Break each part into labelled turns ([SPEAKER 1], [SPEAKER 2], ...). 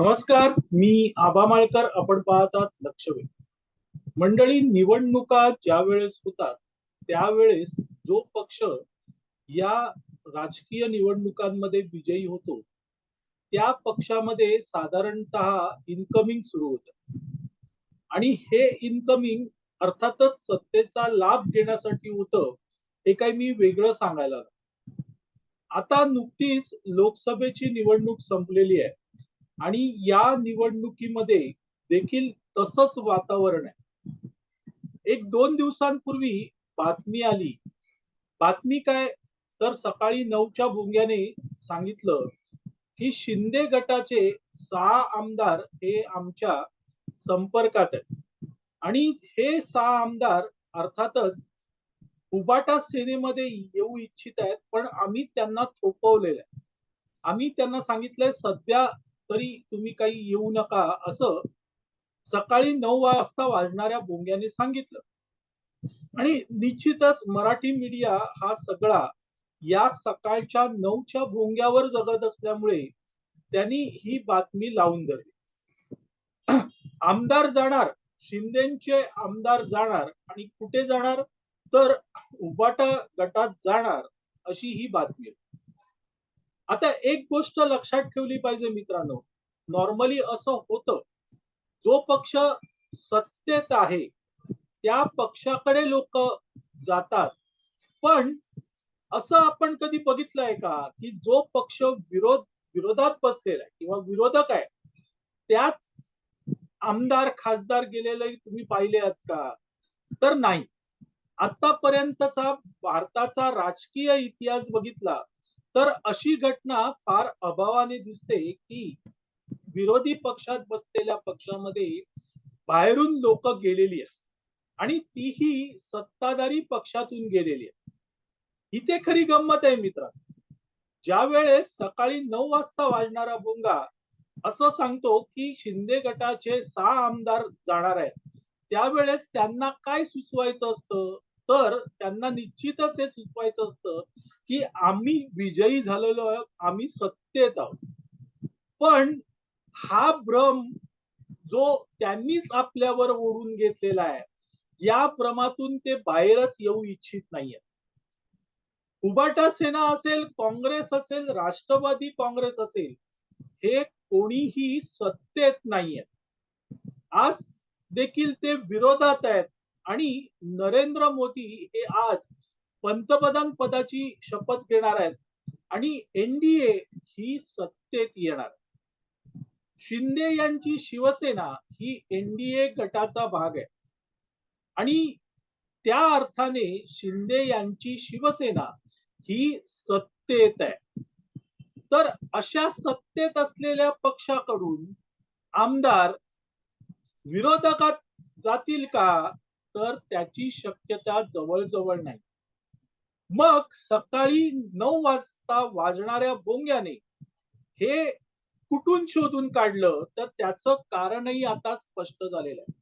[SPEAKER 1] नमस्कार मी आबा माळकर आपण पाहतात लक्षवेध. मंडळी निवडणुका ज्या वेळेस होतात त्यावेळेस जो पक्ष या राजकीय निवडणुकांमध्ये विजयी होतो त्या पक्षामध्ये साधारणतः इन्कमिंग सुरू होत. आणि हे इन्कमिंग अर्थातच सत्तेचा लाभ घेण्यासाठी होतं हे काही मी वेगळं सांगायला आता नुकतीच लोकसभेची निवडणूक संपलेली आहे. आणि या निवडणुकीमध्ये देखील तसंच वातावरण आहे. एक दोन दिवसांपूर्वी बातमी आली. बातमी काय? तर सकाळी नऊच्या भोंग्याने सांगितलं की शिंदे गटाचे सहा आमदार हे आमच्या संपर्कात आहेत. आणि हे सहा आमदार अर्थातच उबाटा सेनेमध्ये येऊ इच्छित आहेत पण आम्ही त्यांना थोपवलेलं आहे. आम्ही त्यांना सांगितलंय सध्या तरी तुम्ही काही येऊ नका असं सकाळी नऊ वाजता वाजणाऱ्या बोंग्याने सांगितलं. आणि निश्चितच मराठी मीडिया हा सगळा या सकाळच्या नऊच्या भोंग्यावर जगत असल्यामुळे त्यांनी ही बातमी लावून धरली. आमदार जाणार शिंदेचे आमदार जाणार आणि कुठे जाणार? तर उबाटा गटात जाणार अशी ही बातमी. आहे. आता एक गोष्ट लक्षात ठेवली पाहिजे मित्रांनो. नॉर्मली असं होतं जो पक्ष सत्तेत आहे त्या पक्षाकडे लोक जातात. पण असं आपण कधी बघितलंय का की जो पक्ष विरोध विरोधात बसलेला आहे किंवा विरोधक आहे त्यात आमदार खासदार गेलेले तुम्ही पाहिले आहात का? तर नाही. आतापर्यंतचा भारताचा राजकीय इतिहास बघितला तर अशी घटना फार अभावाने दिसते की विरोधी पक्षात बसलेल्या पक्षामध्ये बाहेरून लोक गेलेली आहेत आणि तीही सत्ताधारी पक्षातून गेलेली आहे इथे खरी गंमत आहे मित्र. ज्या वेळेस सकाळी नऊ वाजता वाजणारा भोंगा असं सांगतो की शिंदे गटाचे सहा आमदार जाणार आहेत. त्यावेळेस त्यांना काय सुचवायचं असतं? तर त्यांना निश्चितच हे सुचवायचं असतं की आम्ही विजयी झालेलो आहोत आम्ही सत्तेत आहोत. पण हा भ्रम जो त्यांनीच आपल्यावर ओढून घेतलेला आहे या भ्रमातून ते बाहेरच येऊ इच्छित नाहीये उबाटा सेना असेल काँग्रेस असेल राष्ट्रवादी काँग्रेस असेल हे कोणीही सत्तेत नाहीये आज देखील ते विरोधात आहेत आणि नरेंद्र मोदी हे आज पंतप्रधान पदाची शपथ घेणार आहेत. आणि एनडीए ही सत्तेत येणार शिंदे यांची शिवसेना ही एनडीए गटाचा भाग आहे. आणि त्या अर्थाने शिंदे यांची शिवसेना ही सत्तेत आहे. तर अशा सत्तेत असलेल्या पक्षाकडून आमदार विरोधकात जातील का? तर त्याची शक्यता जवळजवळ नाही. मग सकाळी नऊ वाजता वाजणाऱ्या बोंग्याने हे कुठून शोधून काढलं? तर त्याचं कारणही आता स्पष्ट झालेलं आहे.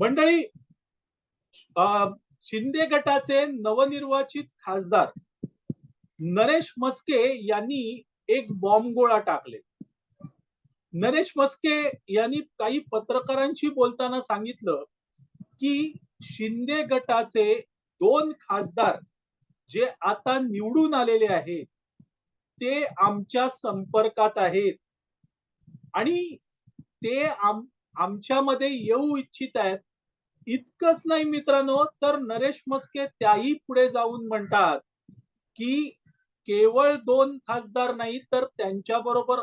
[SPEAKER 1] मंडळी शिंदे गटाचे नवनिर्वाचित खासदार नरेश मस्के यांनी एक बॉम्ब गोळा टाकले. नरेश मस्के यांनी काही पत्रकारांशी बोलताना सांगितलं की शिंदे गटाचे दोन खासदार जे आता निवडून आलेले आहेत ते आमच्या संपर्कात आहेत. आणि ते आम आमच्यामध्ये येऊ इच्छित आहेत. इतकंच नाही मित्रांनो तर नरेश मस्के त्याही पुढे जाऊन म्हणतात की केवळ दोन खासदार नाही तर त्यांच्या बरोबर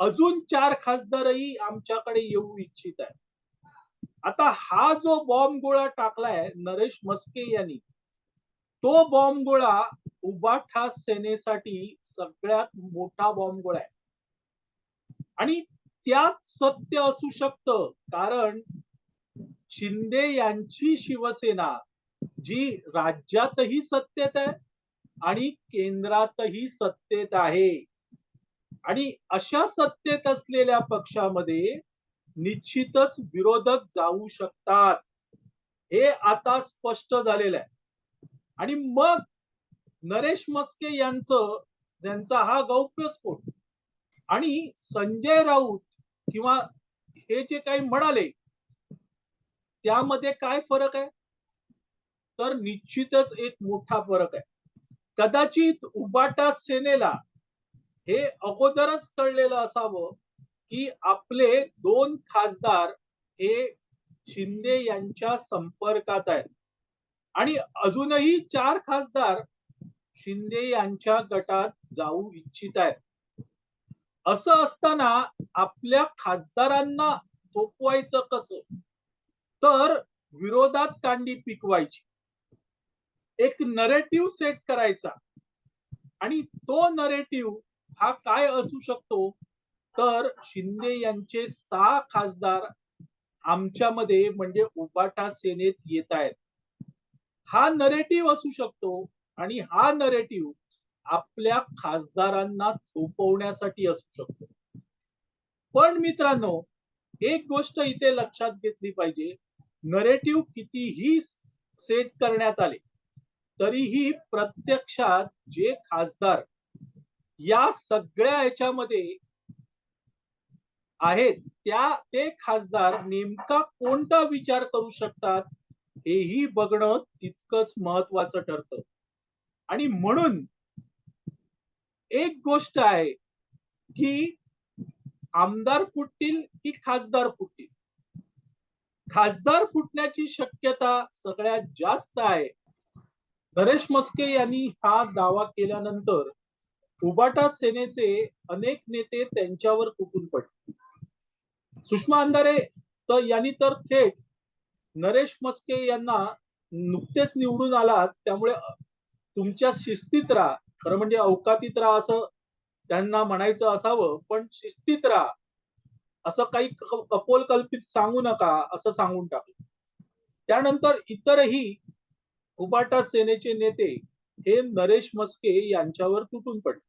[SPEAKER 1] अजून चार खासदारही आमच्याकडे येऊ इच्छित आहेत. आता हा जो बॉम्ब गोळा टाकलाय नरेश मस्के यांनी तो बॉम्ब गोळा उबाठा सेनेसाठी सगळ्यात मोठा बॉम्ब गोळा आहे. आणि त्यात सत्य असू शकतं कारण शिंदे यांची शिवसेना जी राज्यातही सत्तेत आहे आणि केंद्रातही सत्तेत आहे. आणि अशा सत्तेत असलेल्या पक्षामध्ये निश्चितच विरोधक जाऊ शकतात. हे आता स्पष्ट झालेलं आहे. आणि मग नरेश मस्के यांचं ज्यांचा हा गौप्यस्फोट आणि संजय राऊत किंवा हे जे काही म्हणाले त्यामध्ये काय फरक आहे? तर निश्चितच एक मोठा फरक आहे. कदाचित उबाटा सेनेला हे अगोदरच कळलेलं असावं की आपले दोन खासदार हे शिंदे यांच्या संपर्कात आहेत. आणि अजूनही चार खासदार शिंदे यांच्या गटात जाऊ इच्छित आहेत. असं असताना आपल्या खासदारांना थोपवायचं कसं? तर विरोधात कांडी पिकवायची. एक नरेटिव्ह सेट करायचा. आणि तो नरेटिव्ह हा काय असू शकतो? तर शिंदे यांचे सहा खासदार आमच्यामध्ये म्हणजे उबाटा सेनेत येत आहेत. हा नरेटिव्ह असू शकतो आणि हा नरेटिव्ह आपल्या खासदारांना थोपवण्यासाठी असू शकतो. पण मित्रांनो एक गोष्ट इथे लक्षात घेतली पाहिजे. नरेटिव्ह कितीही सेट करण्यात आले तरीही प्रत्यक्षात जे खासदार या सगळ्या याच्यामध्ये आहेत त्या ते खासदार नेमका कोणता विचार करू शकतात? हेही बघणं तितकंच महत्वाचं ठरतं. आणि म्हणून एक गोष्ट आहे की आमदार फुटतील की खासदार फुटतील? खासदार फुटण्याची शक्यता सगळ्यात जास्त आहे. नरेश मस्के यांनी हा दावा केल्यानंतर उबाटा सेनेचे अनेक नेते त्यांच्यावर तुटून पडले. सुषमा अंधारे तर यांनी तर थेट नरेश मस्के यांना नुकतेच निवडून आलात त्यामुळे तुमच्या शिस्तीत राहा. खरं म्हणजे अवकातीत राहा असं त्यांना म्हणायचं असावं पण शिस्तीत राहा. असं काही कपोल कल्पित सांगू नका असं सांगून टाकलं. त्यानंतर इतरही उपाटा सेनेचे नेते हे नरेश मस्के यांच्यावर तुटून पडले.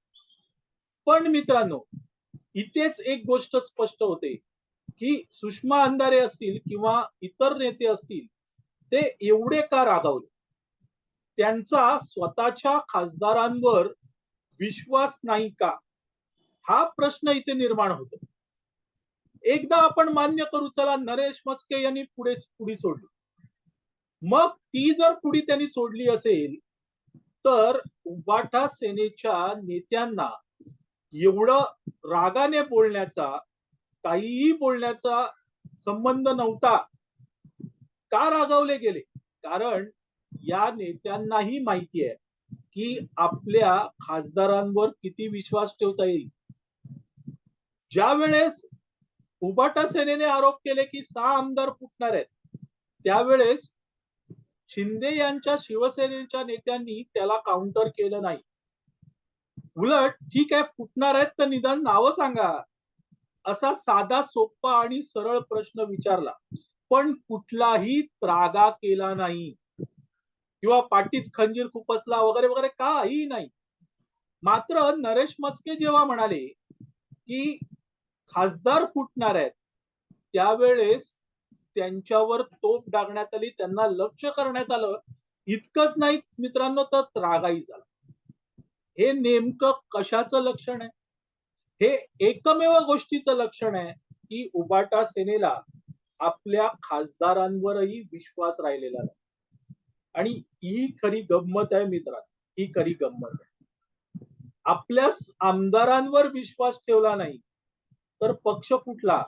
[SPEAKER 1] पण मित्रांनो इथेच एक गोष्ट स्पष्ट होते. की सुषमा अंधारे असतील किंवा इतर नेते असतील ते एवढे का रागावले? त्यांचा स्वतःच्या खासदारांवर विश्वास नाही का? हा प्रश्न इथे निर्माण होतो. एकदा आपण मान्य करू चला नरेश मस्के यांनी पुढे पुढी सोडली. मग ती जर पुढी त्यांनी सोडली असेल तर उबाटा सेनेच्या नेत्यांना एवढं रागाने बोलण्याचा काहीही बोलण्याचा संबंध नव्हता. का रागावले गेले? कारण या नेत्यांनाही माहिती आहे की आपल्या खासदारांवर किती विश्वास ठेवता येईल. ज्या वेळेस उबाटा सेनेने आरोप केले की सहा आमदार फुटणार आहेत त्यावेळेस शिंदे यांच्या शिवसेनेच्या नेत्यांनी त्याला काउंटर केलं नाही. उलट ठीक आहे फुटणार आहेत तर निदान नावं सांगा. असा साधा सोपा आणि सरळ प्रश्न विचारला पण कुठलाही त्रागा केला नाही. किंवा पाठीत खंजीर खुपसला वगैरे वगैरे काही नाही. मात्र नरेश मस्के जेव्हा म्हणाले की खासदार फुटणार आहेत त्यावेळेस त्यांच्यावर तोप डागण्यात आली त्यांना लक्ष करण्यात आलं इतकंच नाही मित्रांनो तर त्रागाही झाला. हे नेमकं कशाचं लक्षण आहे? हे एकमेव गोष्टीचं लक्षण आहे की उबाटा सेनेला आपल्या खासदारांवरही विश्वास राहिलेला नाही. आणि ही खरी गंमत आहे मित्रांनो ही खरी गंमत आहे. आपल्या आमदारांवर विश्वास ठेवला नाही तर पक्ष कुठला?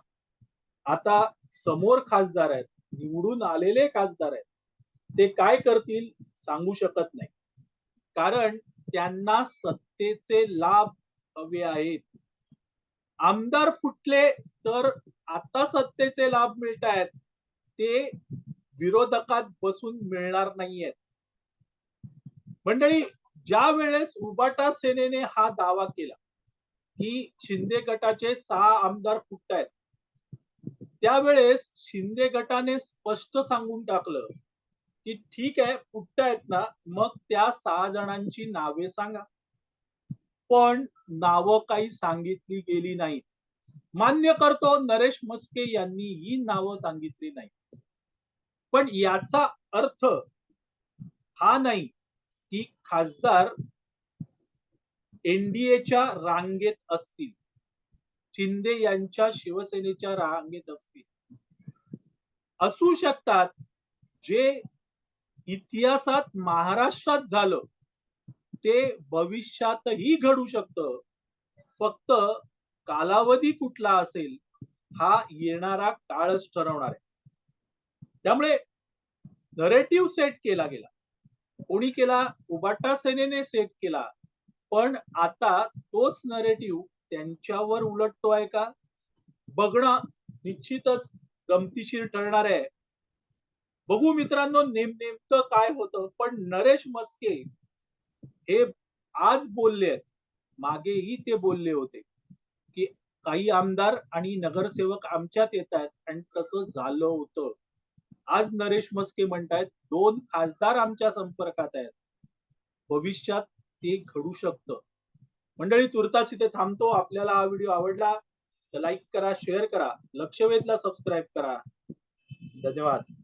[SPEAKER 1] आता समोर खासदार आहेत निवडून आलेले खासदार आहेत ते काय करतील सांगू शकत नाही. कारण त्यांना सत्तेचे लाभ हवे आहेत. आमदार फुटले तर आता सत्तेचे लाभ मिळत आहेत ते विरोधकात बसून मिळणार नाहीयेत. मंडळी ज्या वेळेस उबाटा सेनेने हा दावा केला की शिंदे गटाचे सहा आमदार फुटत आहेत त्यावेळेस शिंदे गटाने स्पष्ट सांगून टाकलं की ठीक आहे फुटतायत ना मग त्या सहा जणांची नावे सांगा. पण नावं काही सांगितली गेली नाहीत. मान्य करतो नरेश मस्के यांनी ही नावं सांगितली नाही पण याचा अर्थ हा नाही की खासदार एनडीएच्या रांगेत असतील. शिंदे यांच्या शिवसेनेच्या रांगेत असतील. असू शकतात जे इतिहासात महाराष्ट्रात झालं. ते भविष्यातही घडू शकतं. फक्त कालावधी कुठला असेल हा येणारा काळच ठरवणार आहे. त्यामुळे नरेटिव्ह सेट केला गेला. कोणी केला उबाटा सेनेने सेट केला पण आता तोच नरेटिव्ह त्यांच्यावर उलटतोय का? बघणं निश्चितच गमतीशीर ठरणार आहे. बघू मित्रांनो नेम नेमकं काय होतं पण नरेश मस्के हे आज बोलले आहेत. मागेही ते बोलले होते की काही आमदार आणि नगरसेवक आमच्यात येत आहेत आणि तसं झालं होतं. आज नरेश मस्के म्हणतायत दोन खासदार आमच्या संपर्कात आहेत. भविष्यात ते घडू शकतं. मंडळी तुर्तास इथे थांबतो. आपल्याला हा व्हिडिओ आवडला तर लाईक करा शेअर करा. लक्षवेधला सबस्क्राईब करा. धन्यवाद.